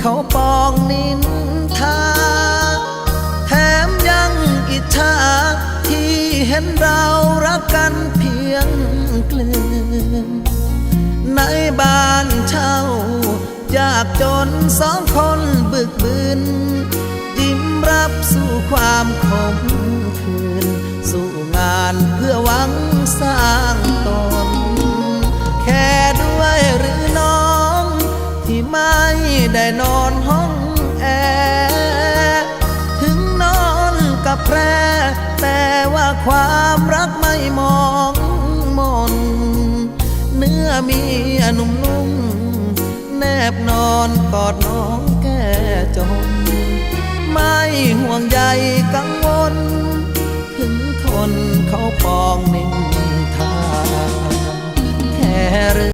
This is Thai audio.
เขาปองนินทา แถมยังอิจฉาที่เห็นเรารักกันเพียงกลืนในบ้านเช่ายากจนสองคนบึกบืน ยิ้มรับสู่ความขมคืน สู่งานเพื่อหวังสร้างตน แค่ด้วยหรือน้องที่ม่ ได้นอนห้องแอร์ถึงนอนกับแพรแต่ว่าความรักไม่มองมน เนื้อมียหนุ่มนุ่มๆแนบนอนกอดน้องแก่จนไม่ห่วงใยกังวล ถึงทนเขาปองนิ่ง